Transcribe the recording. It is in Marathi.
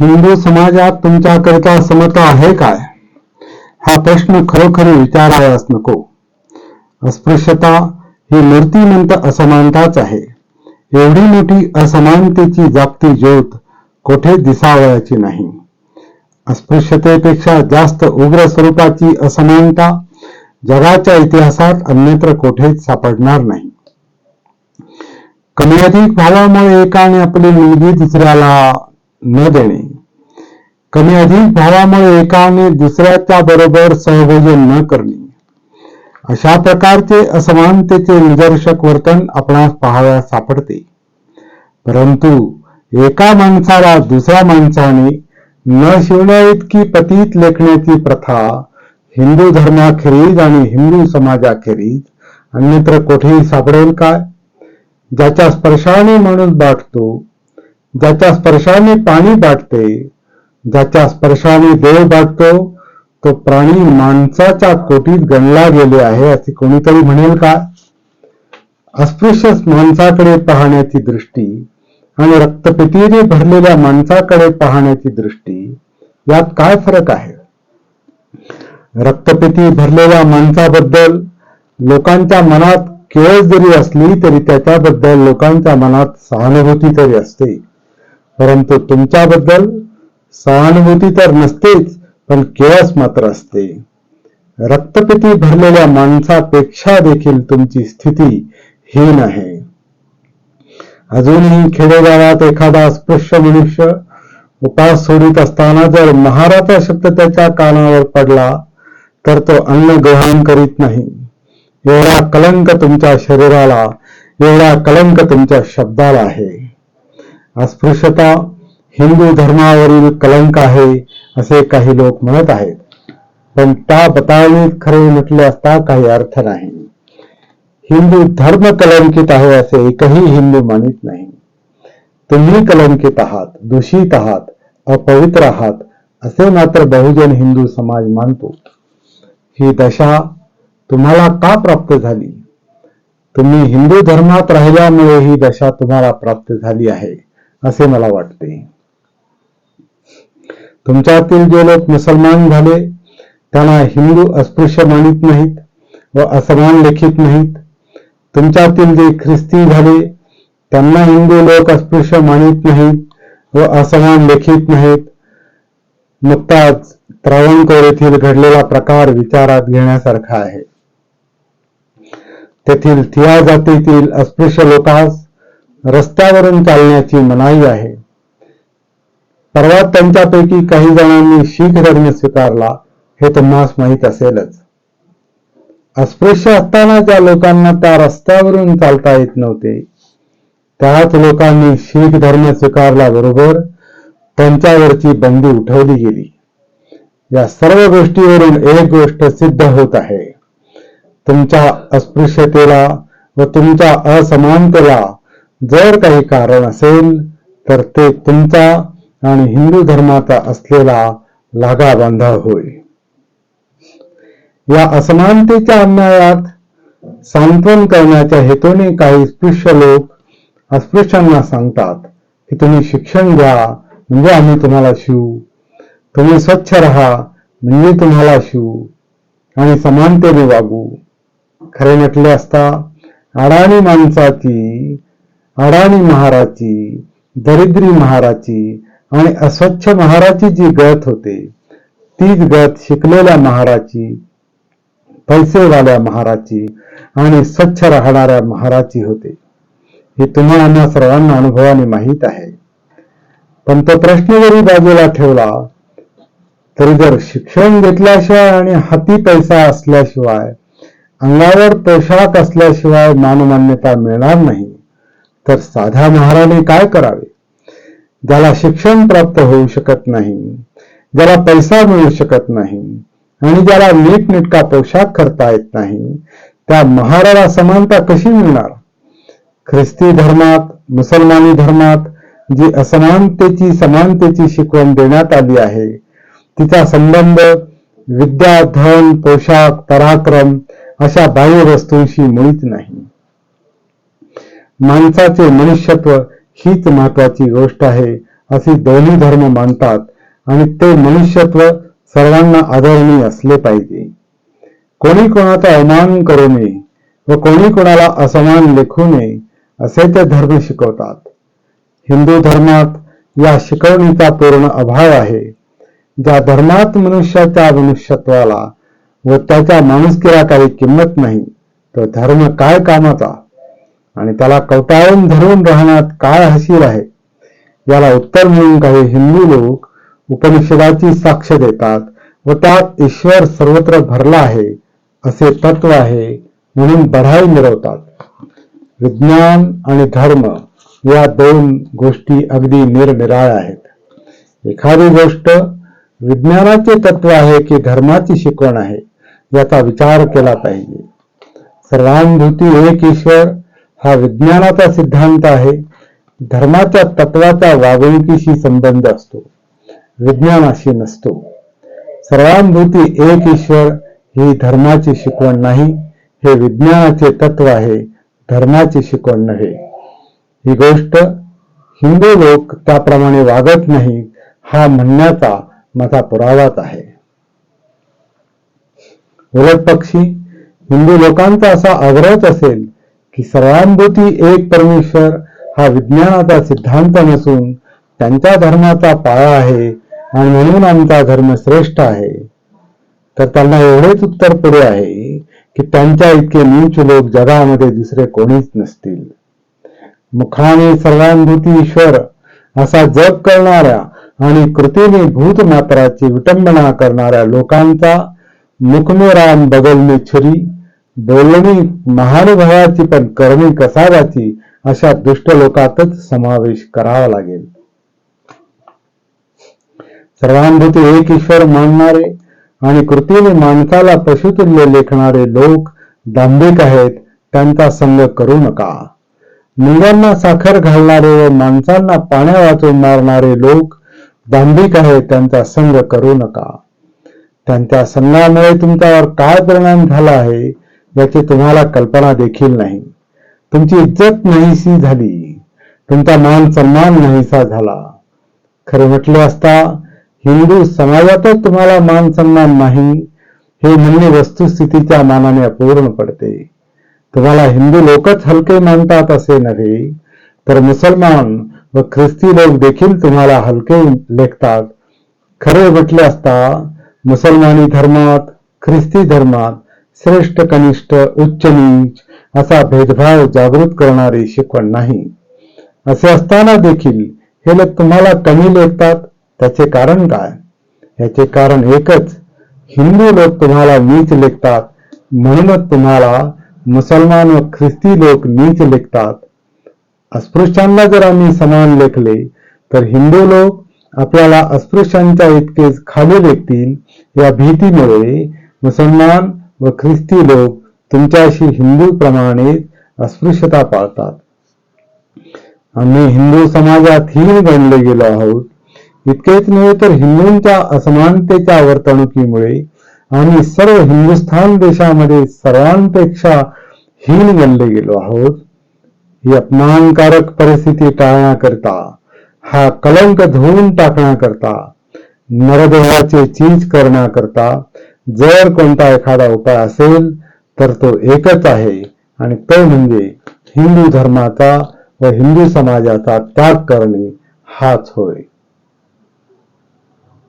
हिंदू समाजात तुमच्याकरिता समता आहे काय? हा प्रश्न खरोखरी विचारायलाच नको. अस्पृश्यता ही मूर्तिमंत असमानताच आहे. एवढी मोठी असमानतेची जागती ज्योत कोठे दिसावयाची नाही. अस्पृश्यतेपेक्षा जास्त उग्र स्वरूपाची असमानता जगाच्या इतिहासात अन्यत्र कोठेच सापडणार नाही. कमी अधिक भावामुळे एकाने आपली मुलगी दुसऱ्याला न देणे. कमी अधिक भावामुळे एकाने दुसऱ्याच्या बरोबर सहभोजन न करणे. अशा प्रकारचे असमानतेचे निदर्शक वर्तन आपणास पाहाव्यास सापडते. परंतु एका माणसाला दुसऱ्या माणसाने न शिवण्या इतकी पतीत लेखण्याची प्रथा हिंदू धर्माखेरीज आणि हिंदू समाजाखेरीज अन्यत्र कोठेही सापडेल काय? ज्याच्या स्पर्शाने माणूस बाटतो ज्याच्या स्पर्शाने पाणी बाटते ज्याच्या स्पर्शाने देव बाटतो तो प्राणी माणसाच्या कोटीत गणला गेले आहे असे कोणीतरी म्हणेल का? अस्पृश्य माणसाकडे पाहण्याची दृष्टी आणि रक्तपेटीने भरलेल्या माणसाकडे पाहण्याची दृष्टी यात काय फरक आहे? रक्तपेटी भरलेल्या माणसाबद्दल लोकांच्या मनात केळ जरी असली तरी त्याच्याबद्दल लोकांच्या मनात सहानुभूती तरी असते. परंतु तुमच्याबद्दल सहानुभूती तर नसतेच पण केळस मात्र असते. रक्तपिती भरलेल्या माणसापेक्षा देखील तुमची स्थिती हीन आहे. अजूनही खेडेगावात एखादा अस्पृश्य मनुष्य उपास सोडित असताना जर महाराचा शब्द त्याच्या कानावर पडला तर तो अन्न ग्रहण करीत नाही. एवढा कलंक तुमच्या शरीराला एवढा कलंक तुमच्या शब्दाला आहे. अस्पृश्यता हिंदू धर्मावरील कलंक आहे असे काही लोक म्हणत आहेत. पण त्या बतावणीत खरे म्हटले असता काही अर्थ नाही. हिंदू धर्म कलंकित आहे असे एकही हिंदू मानित नाही. तुम्ही कलंकित आहात दूषित आहात अपवित्र आहात असे मात्र बहुजन हिंदू समाज मानतो. ही दशा तुम्हाला का प्राप्त झाली? तुम्ही हिंदू धर्मात राहिल्यामुळे ही दशा तुम्हाला प्राप्त झाली आहे. असे मला वाटते. तुमच्यातील जे लोक मुसलमान झाले त्यांना हिंदू अस्पृश्य मानित नाहीत व असमान लेखित नाहीत. तुमच्यातील जे ख्रिस्ती झाले त्यांना हिंदू लोक अस्पृश्य मानित नाहीत व असमान लेखित नाहीत. नुकताच त्रावणकोर येथील घडलेला प्रकार विचारात घेण्यासारखा आहे. तेथील थिया जातीतील अस्पृश्य लोकांस रस्त्यावरून चालण्याची मनाई आहे. परवा त्यांच्यापैकी काही जणांनी शीख धर्म स्वीकारला हे तुम्हाला माहीत असेलच. अस्पृश्य असताना ज्या लोकांना त्या रस्त्यावरून चालता येत नव्हते त्याच लोकांनी शीख धर्म स्वीकारला बरोबर त्यांच्यावरची बंदी उठवली गेली. या सर्व गोष्टीवरून एक गोष्ट सिद्ध होत आहे. तुमच्या अस्पृश्यतेला व तुमच्या असमानतेला जर काही कारण असेल तर ते तुमचा आणि हिंदू धर्माचा असलेला लागा बांधा होय. या असमानतेच्या अन्यायात सांत्वन करण्याच्या हेतूने काही स्पृश्य लोक अस्पृश्यांना सांगतात की तुम्ही शिक्षण घ्या म्हणजे आम्ही तुम्हाला शिवू. तुम्ही स्वच्छ राहा म्हणजे तुम्हाला शिवू. आणि समानतेने वागू. खरे म्हटले असता अडाणी माणसाची अडाणी महाराची दरिद्री महाराची आणि अस्वच्छ महाराची जी गत होते तीच गत शिकलेल्या महाराची पैसेवाल्या महाराची आणि स्वच्छ राहणाऱ्या महाराची होते. हे तुम्हाला सर्वांना अनुभवाने माहीत आहे. पण तो प्रश्न जरी बाजूला ठेवला तरी जर शिक्षण घेतल्याशिवाय आणि हाती पैसा असल्याशिवाय अंगावर पोशाख असल्याशिवाय मानमान्यता मिळणार नाही. तर साध्या महाराने काय करावे? ज्याला शिक्षण प्राप्त होऊ शकत नाही ज्याला पैसा मिळू शकत नाही आणि ज्याला नीटनेटका पोशाख करता येत नाही त्या महाराला समानता कशी मिळणार? ख्रिस्ती धर्मात मुसलमानी धर्मात जी असमानतेची समानतेची शिकवण देण्यात आली आहे तिचा संबंध विद्या धन पोशाख पराक्रम अशा बाह्य वस्तूंशी मुळीच नाही. माणसाचे मनुष्यत्व हीच महत्वाची गोष्ट आहे असे दोन्ही धर्म मानतात. आणि ते मनुष्यत्व सर्वांना आदरणीय असले पाहिजे. कोणी कोणाचा अवमान करू नये व कोणी कोणाला असमान लेखू नये असे ते धर्म शिकवतात. हिंदू धर्मात या शिकवणीचा पूर्ण अभाव आहे. ज्या धर्मात मनुष्याच्या मनुष्यत्वाला व त्याच्या माणुसकीला काही किंमत नाही तो धर्म काय कामाचा? आणि त्याला कवटाळून धरून राहण्यात काय हशीर आहे? याला उत्तर म्हणून काही हिंदू लोक उपनिषदाची साक्ष देतात व त्यात ईश्वर सर्वत्र भरला आहे असे तत्व आहे म्हणून बढाई मिळवतात. विज्ञान आणि धर्म या दोन गोष्टी अगदी निरनिराळ आहेत. एखादी गोष्ट विज्ञानाचे तत्व आहे की धर्माची शिकवण आहे याचा विचार केला पाहिजे. सर्वानुभूती एक ईश्वर हा विज्ञानाचा सिद्धांत आहे. धर्माच्या तत्वाचा वागणुकीशी संबंध असतो. विज्ञानाशी नसतो. सर्वांभूती एक ईश्वर ही धर्माची शिकवण नाही. हे विज्ञानाचे तत्व आहे धर्माची शिकवण नव्हे. ही गोष्ट हिंदू लोक त्याप्रमाणे वागत नाही हा म्हणण्याचा माझा पुरावाच आहे. उलट पक्षी हिंदू लोकांचा असा आग्रहच असेल ही सर्वांभूती एक परमेश्वर हा विज्ञानाचा सिद्धांत नसून त्यांच्या धर्माचा पाया आहे आणि म्हणून आमचा धर्म श्रेष्ठ आहे. तर त्यांना एवढेच उत्तर पुढे आहे की त्यांच्या इतके नीच लोक जगामध्ये दुसरे कोणीच नसतील. मुखाने सर्वांभूती ईश्वर असा जग करणाऱ्या आणि कृतीने भूत मात्राची विटंबना करणाऱ्या लोकांचा मुखमेराम बदलणे छुरी बोलणी महानुभावाची पण करणी कसावाची अशा दुष्ट लोकातच समावेश करावा लागेल. सर्वानुभूती एक ईश्वर मानणारे आणि कृतीने माणसाला पशुतुल्य लेखणारे लोक दांभिक आहेत त्यांचा संग करू नका. मुलांना साखर घालणारे व माणसांना पाण्या वाचून मारणारे लोक दांभिक आहेत त्यांचा संग करू नका. त्यांच्या संघामुळे तुमच्यावर काय परिणाम झाला आहे याची तुम्हाला कल्पना देखील नाही. तुमची इज्जत नाहीशी झाली. तुमचा मान सन्मान नाहीसा झाला. खरे म्हटले असता हिंदू समाजातच तुम्हाला मान सन्मान नाही. हे म्हणणे वस्तुस्थितीच्या मानाने अपूर्ण पडते. तुम्हाला हिंदू लोकच हलके मानतात असे नव्हे तर मुसलमान व ख्रिस्ती लोक देखील तुम्हाला हलके लेखतात. खरे म्हटले असता मुसलमानी धर्मात ख्रिस्ती धर्मात श्रेष्ठ कनिष्ठ उच्च नीच असा भेदभाव जागृत करणारी शिकवण नाही. असे असताना देखील हे लोक तुम्हाला कमी लेखतात त्याचे कारण काय? याचे कारण एकच हिंदू लोक तुम्हाला नीच लेखतात म्हणूनच तुम्हाला मुसलमान व ख्रिस्ती लोक नीच लेखतात. अस्पृश्यांना जर आम्ही समान लेखले तर हिंदू लोक आपल्याला अस्पृश्यांच्या इतकेच खाली लेखतील या भीतीमुळे मुसलमान व ख्रिस्ती लोक तुमच्याशी हिंदू प्रमाणे अस्पृश्यता पाळतात. आम्ही हिंदू समाजात ही गणले गेलो आहोत. इतकेच नव्हे तर हिंदूंच्या असमानतेच्या वर्तणुकीमुळे आम्ही सर्व हिंदुस्थान देशामध्ये सर्वांपेक्षा हीन गणले गेलो आहोत. ही अपमानकारक परिस्थिती टाळण्याकरता हा कलंक धुवून टाकण्याकरता नरदेहाचे चीज करण्याकरता जर कोणता एखादा उपाय असेल तर तो एकच आहे. आणि तो म्हणजे हिंदू धर्माचा व हिंदू समाजाचा त्याग करणे हाच होय.